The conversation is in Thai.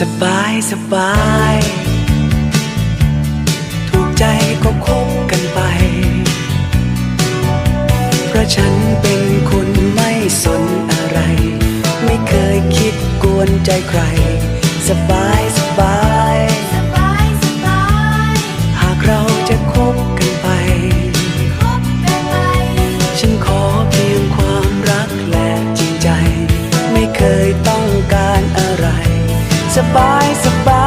สบายสบาย ถูกใจก็คบกันไป เพราะฉันเป็นคนไม่สนอะไร ไม่เคยคิดกวนใจใคร สบายสบาย สบายสบาย